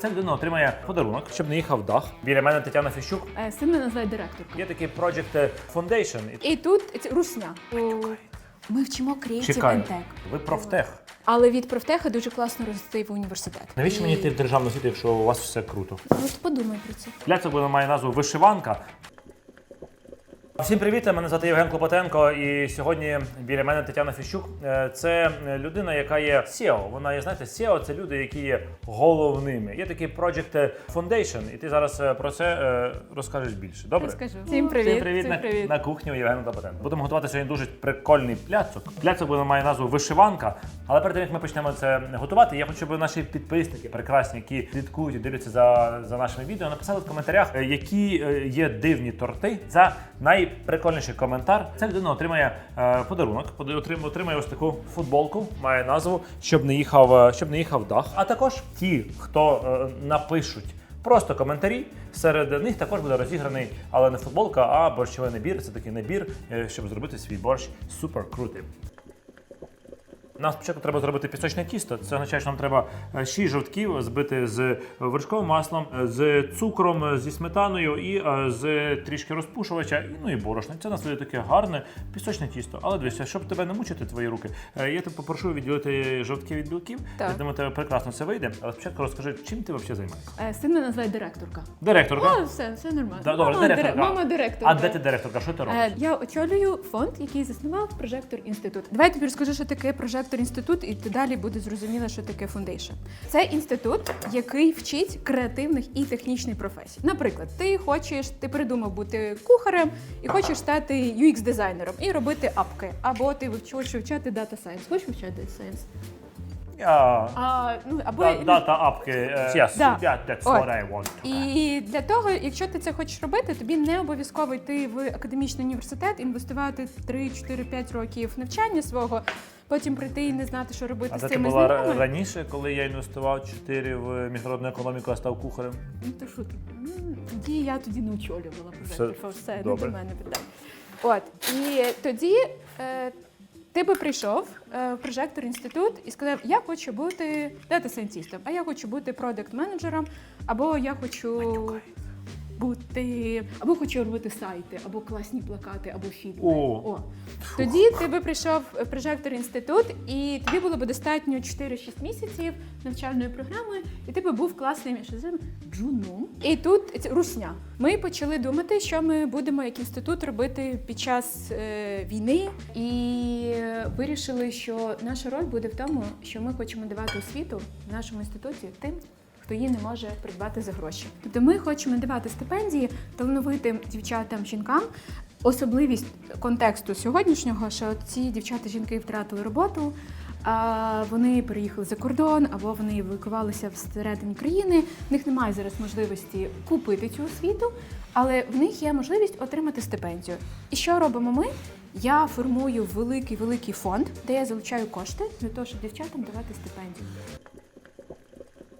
Ця людина отримає подарунок, щоб не їхав дах. Біля мене Тетяна Фіщук. Е, Син мене називає директорка. Є такий Project Foundation. І тут русня. Ми вчимо Creative Чекаю. and Tech. Ви профтех. Але від профтеха дуже класно рости в університет. Навіщо мені йти в державну освіту, якщо у вас все круто? Просто подумай про це. Для цього вона має назву Вишиванка. Всім привіт! Мене звати Євген Клопотенко, і сьогодні біля мене Тетяна Фіщук. Е, Це людина, яка є SEO. Вона є, знаєте, SEO – це люди, які є головними. Є такий Project Foundation, і ти зараз е, про це е, розкажеш більше. Добре? Розкажу. Всім привіт. Всім привіт, Всім на, привіт. на кухню Євгена Клопотенко. Будемо готувати сьогодні дуже прикольний пляцок. Пляцок буде має назву Вишиванка. Але перед тим як ми почнемо це готувати, я хочу, щоб наші підписники прекрасні, які слідкують і дивляться за, за нашими відео, написали в коментарях, які є дивні торти. За найприкольніший коментар ця людина отримає е, подарунок. Пода- Отримає ось таку футболку, має назву, щоб не їхав, е, щоб не їхав дах. А також ті, хто е, напишуть. Просто коментарі. Серед них також буде розіграний, але не футболка, а борщовий набір. Це такий набір, е, щоб зробити свій борщ супер крутим. Нам спочатку треба зробити пісочне тісто. Це означає, що нам треба 6 жовтків збити з вершковим маслом, е, з цукром, е, зі сметаною і е, з трішки розпушувача, і, ну і борошна. Це у нас буде таке гарне пісочне тісто. Але дивіться, щоб тебе не мучити твої руки, е, я тебе попрошу відділити жовтки від білків. Так. Я думаю, тебе прекрасно це вийде. Але спочатку розкажи, чим ти взагалі займаєшся? Е, Син мене називає директорка. Директорка. О, все, все нормально. Да, добре, мама, директорка. мама директорка. А де ти директорка? Що ти робиш? Е, Я очолюю фонд, який заснував Прожектор Інститут. Давай я тобі розкажу, що таке Прожектор Інститут, і ти далі буде зрозуміло, що таке фундейшн. Це інститут, який вчить креативних і технічних професій. Наприклад, ти хочеш, ти придумав бути кухарем і хочеш стати UX-дизайнером і робити апки. Або ти хочеш вивчати Data Science. Хочеш вивчати Data Science? Я... А, ну, або Да- Дата апки. е, Yes, Да. yeah, that's От. what I want. І для того, якщо ти це хочеш робити, тобі не обов'язково йти в академічний університет, інвестувати 3, 4, 5 років навчання свого, потім прийти і не знати, що робити А з цими була ра- знаннями. раніше, коли я інвестував 4 в міжнародну економіку, а став кухарем? Ну то що ти? Ну, Тоді я тоді не очолювала Все проєкт. Все, не добре. до мене питання. От і тоді. Е, ти би прийшов е, в прожектор інститут і сказав, я хочу бути дата-сайентістом, а я хочу бути продакт-менеджером, або я хочу бути, або хочу робити сайти, або класні плакати, або фільми. О. Тоді ти би прийшов прожектор інститут, і тобі було б достатньо 4-6 місяців навчальної програми, і ти би був класним джуном. І тут русня. Ми почали думати, що ми будемо як інститут робити під час е, війни, і вирішили, що наша роль буде в тому, що ми хочемо давати освіту в нашому інституті тим. Хто її не може придбати за гроші. Тобто ми хочемо давати стипендії талановитим дівчатам, жінкам. Особливість контексту сьогоднішнього, що ці дівчата-жінки втратили роботу, вони переїхали за кордон або вони евакувалися всередині країни. В них немає зараз можливості купити цю освіту, але в них є можливість отримати стипендію. І що робимо ми? Я формую великий великий фонд, де я залучаю кошти для того, щоб дівчатам давати стипендію.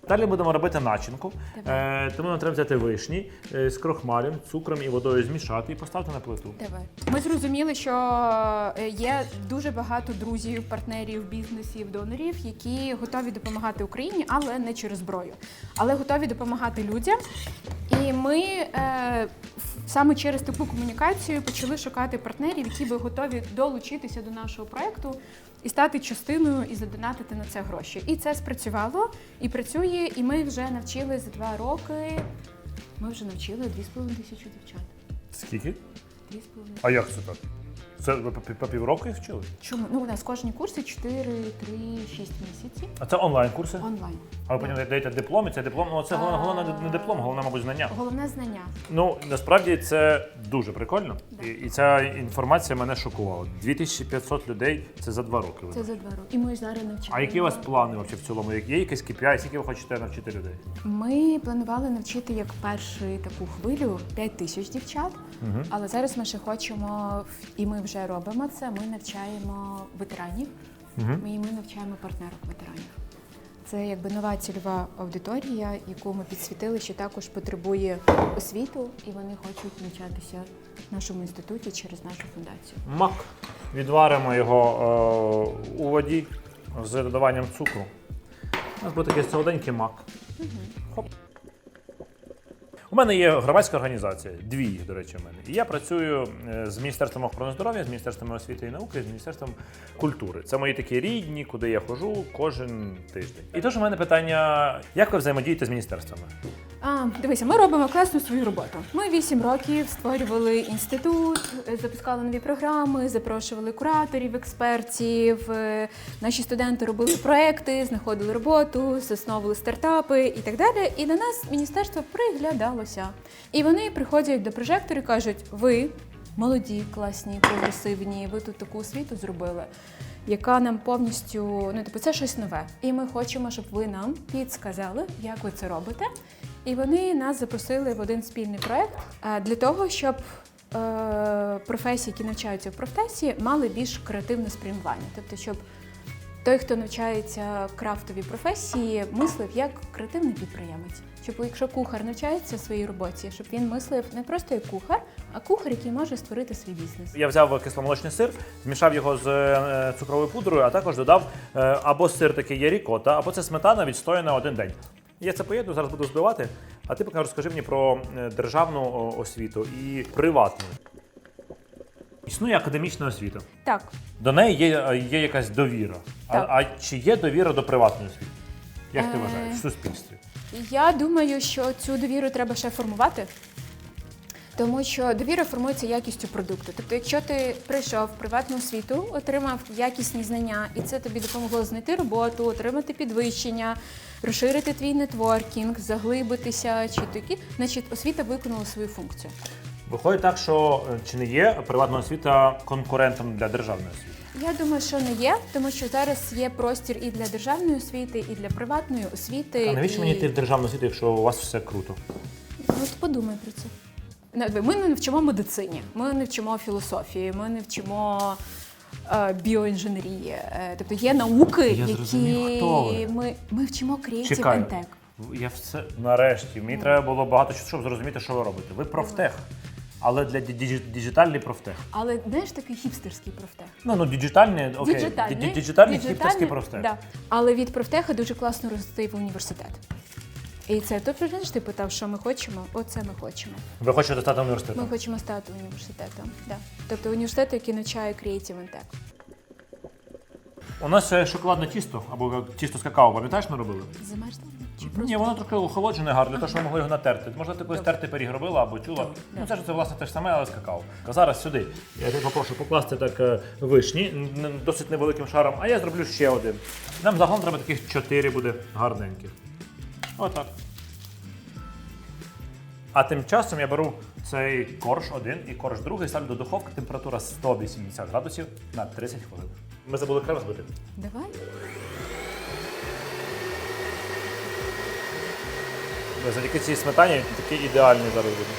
Далі будемо робити начинку. Давай. Е, тому нам треба взяти вишні е, з крохмалем, цукром і водою змішати і поставити на плиту. Давай. Ми зрозуміли, що е, є дуже багато друзів, партнерів, бізнесів, донорів, які готові допомагати Україні, але не через зброю, але готові допомагати людям. І ми е, саме через таку комунікацію почали шукати партнерів, які би готові долучитися до нашого проекту і стати частиною і задонатити на це гроші. І це спрацювало і працює. І ми вже навчили за два роки. Ми вже навчили 2,5 тисячі дівчат. Скільки? 2,5 А як це так? Це ви по, по півроку їх вчили? Чому? Ну, у нас кожні курси 4, 3, 6 місяців А це онлайн курси? онлайн. А ви потім даєте диплом, і це диплом. Ну це головне, головне не диплом, головне, мабуть, знання. Головне знання. Ну насправді це дуже прикольно, Да. і, і ця інформація мене шокувала. 2500 людей це за два роки. ви Це за два роки. І ми зараз навчаємо. А які у вас плани вообще в цілому? Є якийсь KPI, скільки ви хочете навчити людей? Ми планували навчити як першу таку хвилю 5 тисяч дівчат, але зараз ми ще хочемо, і ми вже робимо це. Ми навчаємо ветеранів, Угу. ми, ми навчаємо партнерок ветеранів. Це якби нова цільова аудиторія, яку ми підсвітили, що також потребує освіту, і вони хочуть навчатися в нашому інституті через нашу фундацію. Мак. Відваримо його е, у воді з додаванням цукру. У нас буде такий солоденький мак. Хоп. У мене є громадська організація, дві їх, до речі, у мене. І я працюю е, з Міністерством охорони здоров'я, з Міністерством освіти і науки, з Міністерством культури. Це мої такі рідні, куди я ходжу кожен тиждень. І тож у мене питання: як ви взаємодієте з міністерствами? А, дивися, ми робимо класну свою роботу. Ми вісім років створювали інститут, е, запускали нові програми, запрошували кураторів, експертів. е, Наші студенти робили проекти, знаходили роботу, засновували стартапи і так далі. І до нас міністерство приглядалося. І вони приходять до прожектору і кажуть: ви молоді, класні, прогресивні, ви тут таку освіту зробили. Яка нам повністю ну типу це щось нове, і ми хочемо, щоб ви нам підсказали, як ви це робите. І вони нас запросили в один спільний проект е, для того, щоб е, професії, які навчаються в професії, мали більш креативне спрямування. Тобто, щоб той, хто навчається крафтовій професії, мислив як креативний підприємець. Щоб якщо кухар навчається своїй роботі, щоб він мислив не просто як кухар, а кухар, який може створити свій бізнес. Я взяв кисломолочний сир, змішав його з е, цукровою пудрою, а також додав е, або сир такий є рікота, або це сметана відстояна один день. Я це поєдную, зараз буду збивати. А ти поки розкажи мені про е, державну освіту і приватну. Існує академічна освіта. Так, До неї є, е, є якась довіра. А, Так. а чи є довіра до приватної освіти? Як ти Е. вважаєш в суспільстві? Я думаю, що цю довіру треба ще формувати. Тому що довіра формується якістю продукту. Тобто, якщо ти прийшов в приватну освіту, отримав якісні знання, і це тобі допомогло знайти роботу, отримати підвищення, розширити твій нетворкінг, заглибитися чи такі, значить освіта виконала свою функцію. Виходить так, що е, чи не є приватна освіта конкурентом для державної освіти? Я думаю, що не є, тому що зараз є простір і для державної освіти, і для приватної освіти. А навіщо і... мені йти в державну освіту, якщо у вас все круто? От подумай про це. Ми не вчимо медицині, ми не вчимо філософії, ми не вчимо е, біоінженерії. Е, тобто є науки, Я які зрозумів, хто ви. ми, ми вчимо Creative Чекаю. and Tech. Я все нарешті. Мені треба було багато чого, щоб зрозуміти, що ви робите. Ви профтех, але для діджитальний профтех. Але знаєш такий хіпстерський профтех. Ну, ну діджитальний, окей. Діджитальний, Діджитальний хіпстерський профтех. Да. Але від профтеха дуже класно рости в університет. І це тобто, знаєш, ти питав, що ми хочемо? Оце ми хочемо. Ви хочете стати Ми хочемо стати університетом. Да. Тобто університет, який навчає Creative and Tech. У нас шоколадне тісто або тісто з какао, пам'ятаєш, ми робили? Замерзла? Чи Ні, воно трохи охолоджене гарно, для того, щоб ми могли його натерти. Можна ти колись терти пиріг робила або чула. Добре. Ну це ж це власне те ж саме, але з какао. А зараз сюди. Я тебе попрошу покласти так е, вишні н- н- досить невеликим шаром, а я зроблю ще один. Нам загалом треба таких чотири буде гарненьких. Отак. А тим часом я беру цей корж один і корж другий, ставлю до духовки, температура 180 градусів на 30 хвилин. Ми забули крем збити. Давай. Завдяки цій сметані такий ідеальний зараз буде.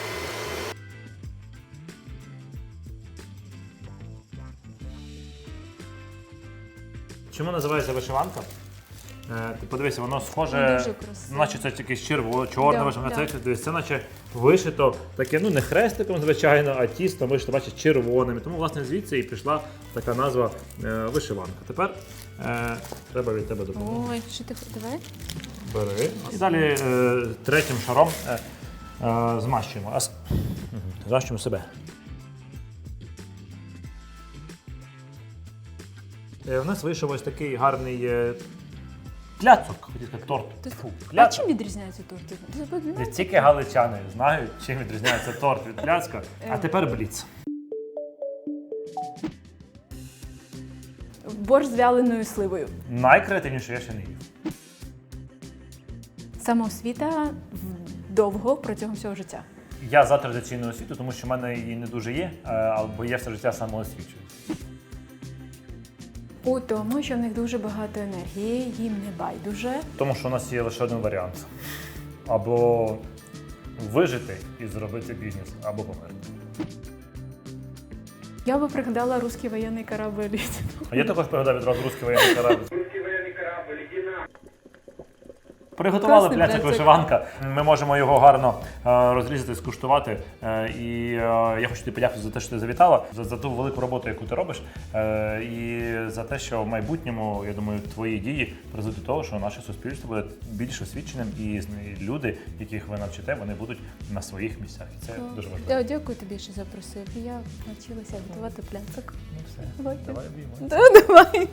Чому називається вишиванка? Е, Ти подивися, воно схоже, Дуже красиво. наче це якесь черво, чорне Да, вишиванка. да. Це, дивись, це наче вишито таке, ну не хрестиком, звичайно, а тісто вишито, бачиш, червоним. Тому, власне, звідси і пішла така назва е, вишиванка. Тепер е, треба від тебе допомогти. Ой, що ти давай? Бери. І далі е, третім шаром е, е, змащуємо. Ас-. Змащуємо себе. Е, у нас вийшов ось такий гарний е, пляцок, хотів сказати, торт. Ти- Фу, А чим відрізняється торти? Не тільки галичани знають, чим відрізняється торт від пляцка. А тепер бліц. Борщ з вяленою сливою. Найкреативніше я ще не їв. Самоосвіта довго протягом всього життя. Я за традиційну освіту, тому що в мене її не дуже є, е, або я все життя самоосвічуюсь. У тому, що в них дуже багато енергії, їм не байдуже. Тому що у нас є лише один варіант: або вижити і зробити бізнес, або померти. Я би пригадала русський воєнний корабль. А я також пригадав відразу русський воєнний корабль. Приготували Класний пляцок. вишиванка. Ми можемо його гарно е, розрізати, скуштувати. Е, і е, я хочу тобі подякувати за те, що ти завітала, за, за ту велику роботу, яку ти робиш, е, і за те, що в майбутньому, я думаю, твої дії призведуть до того, що наше суспільство буде більш освіченим, і люди, яких ви навчите, вони будуть на своїх місцях. І це дуже важливо. Я дякую тобі, що запросив. Я навчилася готувати пляцок. Ну все. Давай. Давай обіймо. Да, давай.